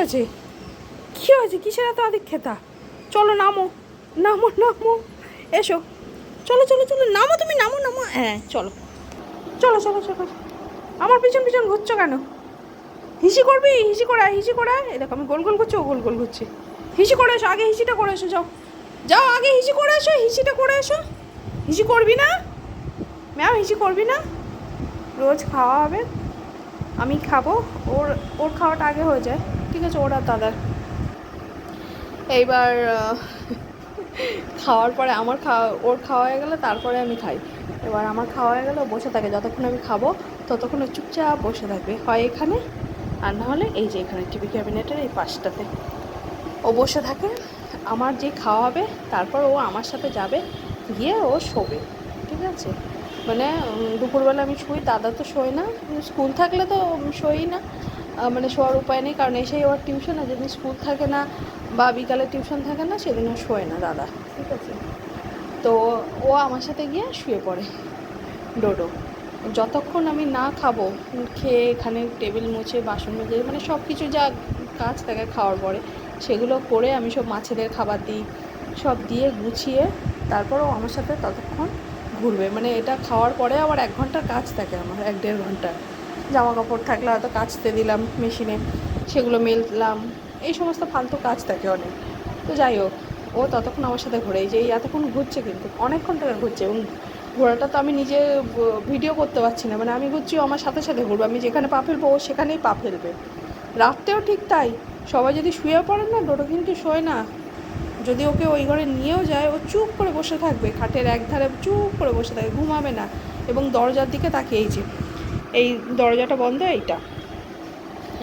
হয়েছে কী হয়েছে? কিসের এত আদিক খেতা চলো, নামো। নামো নামো। এসো। চলো চলো চলো, নামো তুমি, নামো নামো। হ্যাঁ চলো। চলো চলো চলো। আমার পিছন পিছন ঘুরছো কেন? হিসি করবি? হিসি করা হিসি করা এ দেখো, আমি গোল গোল করছি ও গোল গোল করছি হিসি করে এসো, আগে হিসিটা করে এসো, যাও। যাও, আগে হিসি করে এসো হিসিটা করে এসো। হিসি করবি না? ম্যাম হিসি করবি না? রোজ খাওয়া হবে। আমি খাব। ওর ওর খাওয়াটা আগে হয়ে যায়। ঠিক আছে, ওরা দাদার এইবার খাওয়ার পরে আমার খাওয়া, ওর খাওয়া হয়ে গেলে তারপরে আমি খাই। এবার আমার খাওয়া হয়ে গেলে বসে থাকে, যতক্ষণ আমি খাব, ততক্ষণ চুপচাপ বসে থাকবে। হয় এখানে, আর না হলে এই যে এখানে টিভি ক্যাবিনেটের এই পাশটাতে। ও বসে থাকে, আমার যে খাওয়া হবে, তারপর ও আমার সাথে যাবে, গিয়ে ও শোবে, ঠিক আছে? মানে দুপুরবেলা আমি শুই, দাদা তো শোয় না, স্কুল থাকলে তো শোই না। মানে শোয়ার উপায় নেই, কারণ এসেই ওর টিউশন আর যেদিন স্কুল থাকে না বা বিকালে টিউশন থাকে না, সেদিন ও শোয় না দাদা। ঠিক আছে? তো ও আমার সাথে গিয়ে শুয়ে পড়ে, ডোডো। যতক্ষণ আমি না খাব, খেয়ে এখানে টেবিল মুছে, বাসন মেজে মানে সব কিছু যা কাজ থাকে খাওয়ার পরে, সেগুলো করে আমি সব মাছেদের খাবার দিই, সব দিয়ে গুছিয়ে তারপরও আমার সাথে ততক্ষণ ঘুরবে। মানে এটা খাওয়ার পরে আবার এক ঘণ্টার কাজ থাকে আমার, এক দেড় ঘণ্টা। জামা কাপড় থাকলে হয়তো কাচতে দিলাম মেশিনে, সেগুলো মেললাম। এই সমস্ত ফালতু কাজ থাকে অনেক। তো যাই হোক, ও ততক্ষণ আমার সাথে ঘুরে যে এতক্ষণ ঘুরছে কিন্তু, অনেকক্ষণ টাকা ঘুরছে এবং ঘোরাটা তো আমি নিজে ভিডিও করতে পারছি না। মানে আমি ঘুরছি আমার সাথে সাথে ঘুরবো। আমি যেখানে পা ফেলব, ও সেখানেই পা ফেলবে। রাত্রেও ঠিক তাই। সবাই যদি শুয়ে পড়ে না, ডোডো কিন্তু শোয় না। যদি ওকে ওই ঘরে নিয়েও যায়, ও চুপ করে বসে থাকবে। খাটের এক ধারে চুপ করে বসে থাকবে ঘুমাবে না। এবং দরজার দিকে তাকিয়ে এই দরজাটা বন্ধ, এইটা।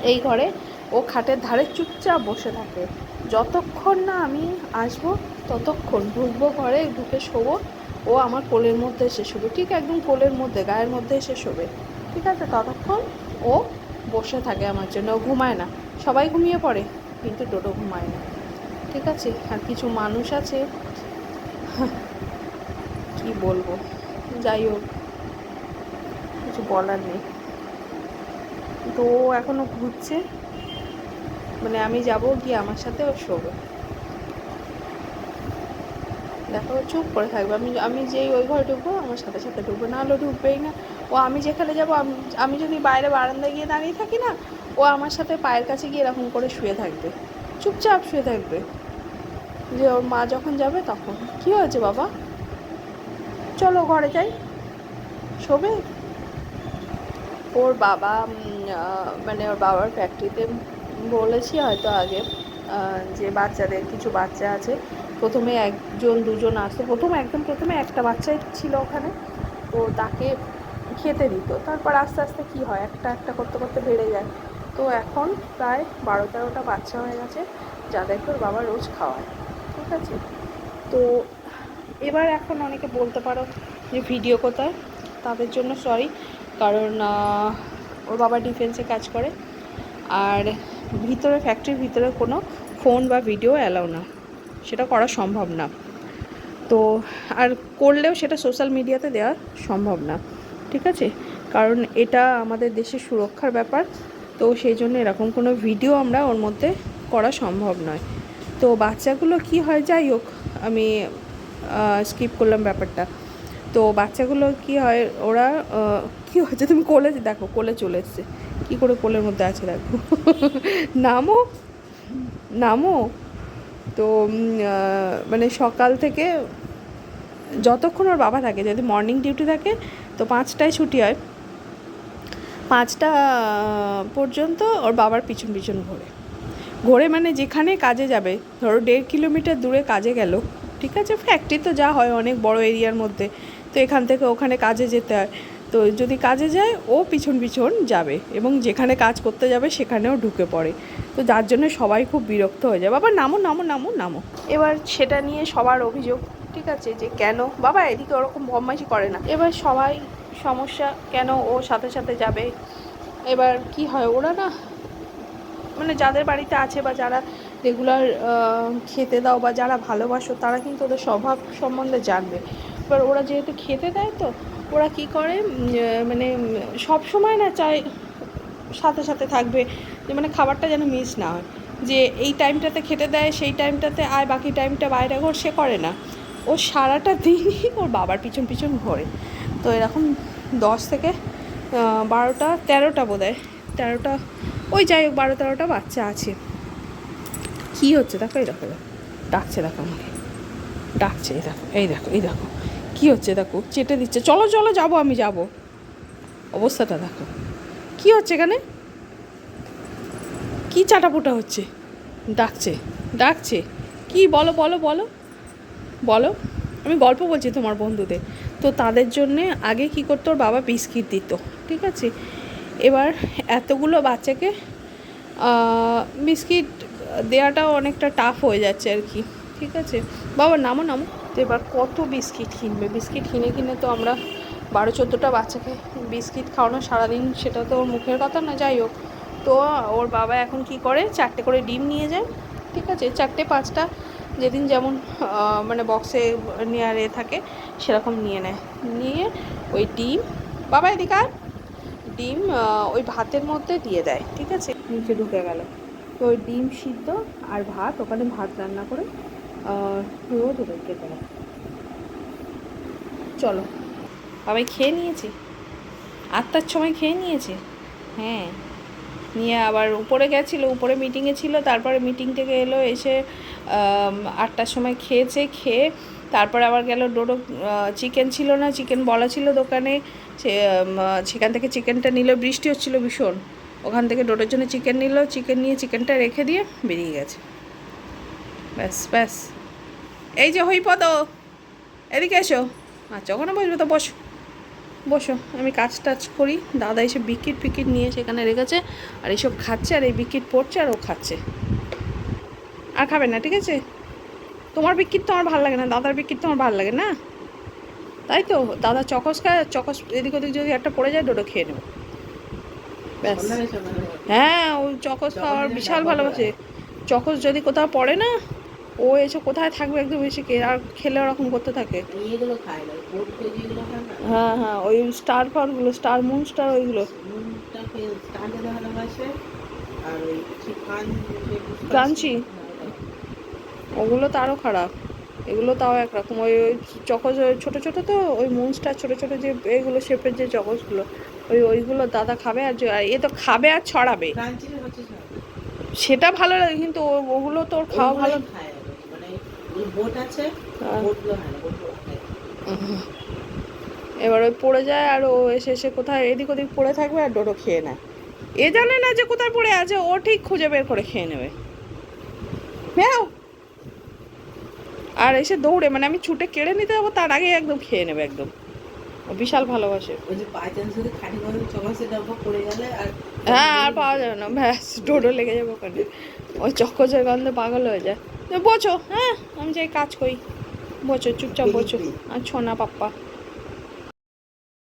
এই ঘরে ও খাটের ধারে চুপচাপ বসে থাকে। যতক্ষণ না আমি আসব, ততক্ষণ ঢুকবো ঘরে, ঢুকে শোবো। ও আমার কোলের মধ্যে এসে শোবে, ঠিক একদম কোলের মধ্যে, গায়ের মধ্যে এসে শোবে। ঠিক আছে, ততক্ষণ ও বসে থাকে আমার জন্য। ও ঘুমায় না। সবাই ঘুমিয়ে পড়ে, কিন্তু ডোডো ঘুমায় না। ঠিক আছে, আর কিছু মানুষ আছে। কি বলব? যাই হোক। কিছু বলার নেই। তো ও এখনও ঘুরছে। মানে আমি যাব গিয়ে আমার সাথে ও শোবে। দেখো, চুপ করে থাকবে। আমি আমি যেই ওই ঘরে ঢুকবো, আমার সাথে সাথে ঢুকবো। না হলে ঢুকবেই না। ও, আমি যেখানে যাব, আমি আমি যদি বাইরে বারান্দায় গিয়ে দাঁড়িয়ে থাকি না, ও আমার সাথে পায়ের কাছে গিয়ে এরকম করে শুয়ে থাকবে। চুপচাপ শুয়ে থাকবে। যে ওর মা যখন যাবে তখন। কি হয়েছে বাবা? চলো ঘরে যাই। শোবে? ওর বাবা মানে ওর বাবার ফ্যাক্টরিতে বলেছি হয়তো আগে যে বাচ্চাদের কিছু বাচ্চা আছে। প্রথমে একজন, দুজন আসতো। প্রথমে একদম, প্রথমে একটা বাচ্চাই ছিল ওখানে। তো তাকে খেতে দিত। তারপর আস্তে আস্তে কি হয়? একটা একটা করতে করতে বেড়ে যায়। তো এখন প্রায় বারো তেরোটা বাচ্চা হয়ে গেছে, যাদেরকে ওর বাবা রোজ খাওয়ায়। ঠিক আছে? তো এবার এখন অনেকে বলতে পারো যে ভিডিও কোথায়? তাদের জন্য সরি কারণ ওর বাবা ডিফেন্সে কাজ করে। আর ভিতরে ফ্যাক্টরির ভিতরে কোনো ফোন বা ভিডিও অ্যালাউ না। সেটা করা সম্ভব না। তো আর করলেও সেটা সোশ্যাল মিডিয়াতে দেওয়া সম্ভব না। ঠিক আছে? কারণ এটা আমাদের দেশের সুরক্ষার ব্যাপার। তো সেই জন্য এরকম কোনো ভিডিও আমরা ওর মধ্যে করা সম্ভব নয়। তো বাচ্চাগুলো কি হয়, যাই হোক, আমি স্কিপ করলাম ব্যাপারটা। তো বাচ্চাগুলো কি হয়, ওরা কি হচ্ছে তুমি কোলে দেখো, কোলে চলে এসছে। কী করে কোলের মধ্যে আছে, দেখো। নামো নামো। তো মানে সকাল থেকে যতক্ষণ ওর বাবা থাকে, যদি মর্নিং ডিউটি থাকে, তো পাঁচটায় ছুটি হয়। পাঁচটা পর্যন্ত ওর বাবার পিছন পিছন ঘোরে। ঘোরে মানে যেখানে কাজে যাবে, ধরো দেড় কিলোমিটার দূরে কাজে গেল, ঠিক আছে? ফ্যাক্টরি তো যা হয়, অনেক বড় এরিয়ার মধ্যে। তো এখান থেকে ওখানে কাজে যেতে হয়। তো যদি কাজে যায়, ও পিছন পিছন যাবে এবং যেখানে কাজ করতে যাবে সেখানেও ঢুকে পড়ে। তো যার জন্য সবাই খুব বিরক্ত হয়ে যায়। বাবা, নামো নামো নামো নামো। এবার সেটা নিয়ে সবার অভিযোগ, ঠিক আছে, যে কেন? বাবা, এদিকে ওরকম বদমাইশি করে না। এবার সবাই সমস্যা, কেন ও সাথে সাথে যাবে? এবার কি হয়? ওরা না মানে যাদের বাড়িতে আছে বা যারা রেগুলার খেতে দাও বা যারা ভালোবাসো, তারা কিন্তু ওদের স্বভাব সম্বন্ধে জানবে। এবার ওরা যেহেতু খেতে দেয় তো ওরা কি করে? মানে সব সময় না চায় সাথে সাথে থাকবে, যে মানে খাবারটা যেন মিস না হয়। যে এই টাইমটাতে খেতে দেয়, সেই টাইমটাতে আয় বাকি টাইমটা বাইরে ঘর, সে করে না। ও সারাটা দিনই ওর বাবার পিছন পিছন ঘোরে। তো এরকম দশ থেকে বারোটা, তেরোটা বোধ হয় তেরোটা, ওই যাই হোক, বারো, তেরোটা বাচ্চা আছে। কী হচ্ছে? দেখো, এই দেখো, ডাকছে, দেখো আমাকে। ডাকছে, এই দেখো এই দেখো এই দেখো। কী হচ্ছে দেখো? চেটে দিচ্ছে। চলো চলো, যাব আমি, যাব। অবস্থাটা দেখো। কী হচ্ছে এখানে? কী চাটাপোটা হচ্ছে? ডাকছে ডাকছে। কি? বলো বলো বলো। বলো। আমি গল্প বলছি তোমার বন্ধুদের। তো তাদের জন্যে আগে কি করতো? ওর বাবা বিস্কিট দিত, ঠিক আছে? এবার এতগুলো বাচ্চাকে বিস্কিট দেওয়াটাও অনেকটা টাফ হয়ে যাচ্ছে আর কি। ঠিক আছে? বাবা, নামো নামো। তো এবার কত বিস্কিট কিনবে? বিস্কিট কিনে কিনে তো আমরা বারো, চোদ্দোটা বাচ্চাকে বিস্কিট খাওয়ানো সারাদিন, সেটা তো ওর মুখের কথা না, যাই হোক। তো ওর বাবা এখন কি করে? চারটে করে ডিম নিয়ে যায়, ঠিক আছে? চারটে, পাঁচটা, যেদিন যেমন মানে বক্সে নেওয়ার এ থাকে, সেরকম নিয়ে নেয়। নিয়ে ওই ডিম, বাবা, এদিকে আয়। ডিম ওই ভাতের মধ্যে দিয়ে দেয়, ঠিক আছে? নিচে ঢুকে গেল। তো ওই ডিম সিদ্ধ আর ভাত, ওখানে ভাত রান্না করে দেয় চলো, বাবাই খেয়ে নিয়েছি। আটটার সময় খেয়ে নিয়েছে? হ্যাঁ। নিয়ে আবার উপরে গেছিল, উপরে মিটিংয়ে ছিল, তারপরে মিটিং থেকে এলো, এসে আটটার সময় খেয়েছে, খেয়ে তারপরে আবার গেল ডোডো চিকেন ছিল না চিকেন বলা ছিল দোকানে। সেখান থেকে চিকেনটা নিল, বৃষ্টি হচ্ছিল ভীষণ। ওখান থেকে ডোডোর জন্য চিকেন নিল চিকেন নিয়ে চিকেনটা রেখে দিয়ে বেরিয়ে গেছে। ব্যাস ব্যাস। এই যে হইপদ এদিকে এসো। আচ্ছা ওখানে বসবে তো বসো। বসো আমি কাজ টাজ করি। দাদা এসে বিকিট ফিকিট নিয়ে সেখানে রেখেছে আর এইসব খাচ্ছে আর এই বিকিট পড়ছে আর ও খাচ্ছে। আর খাবে না ঠিক আছে? তোমার বিকিট তো আমার ভালো লাগে না দাদার বিকিট তো আমার ভালো লাগে না। তাই তো দাদা চকস খায় চকস এদিক ওদিক যদি একটা পড়ে যায় ডোডো খেয়ে নেবে। ব্যাস। হ্যাঁ ও চকস খাওয়ার বিশাল ভালোবাসে। চকস যদি কোথাও পড়ে না ও এসে কোথায় থাকবে একদম এসে কে আর খেলে ওরকম করতে থাকে। হ্যাঁ হ্যাঁ ওই স্টার ফারগুলো স্টার মুন স্টার ওইগুলো। ক্রাঞ্চি? ওগুলো তো আরও খারাপ। এগুলো তাও একরকম। ওই ওই ওই ছোটো ছোটো তো ওই মুনস্টার ছোটো ছোটো যে এগুলো শেপের যে চকসগুলো ওই ওইগুলো দাদা খাবে আর এ তো খাবে আর ছড়াবে। সেটা ভালো লাগে কিন্তু ওগুলো তোর খাওয়া ভালো ওগুলোই খায় আর কি। মানে ওই বোট আছে হ্যাঁ। এবার ওই পড়ে যায় আর ও এসে এসে কোথায় এদিক ওদিক পড়ে থাকবে আর ডোডো খেয়ে নেয়। এ জানে না যে কোথায় পড়ে আছে ও ঠিক খুঁজে বের করে খেয়ে নেবে। ম্যাও আর এসে দৌড়ে মানে আমি ছুটে কেড়ে নিতে যাব তার আগে একদম খেয়ে নেবে একদম। বিশাল ভালোবাসে। হ্যাঁ আর পাওয়া যাবে না। ব্যাস ডোডো লেগে যাবে ওখানে। ওই চক্কচের গন্ধে পাগল হয়ে যায়। তো বোঝো হ্যাঁ আমি যাই কাজ করি। বোঝো চুপচাপ বোঝো। আর ছোনা পাপ্পা।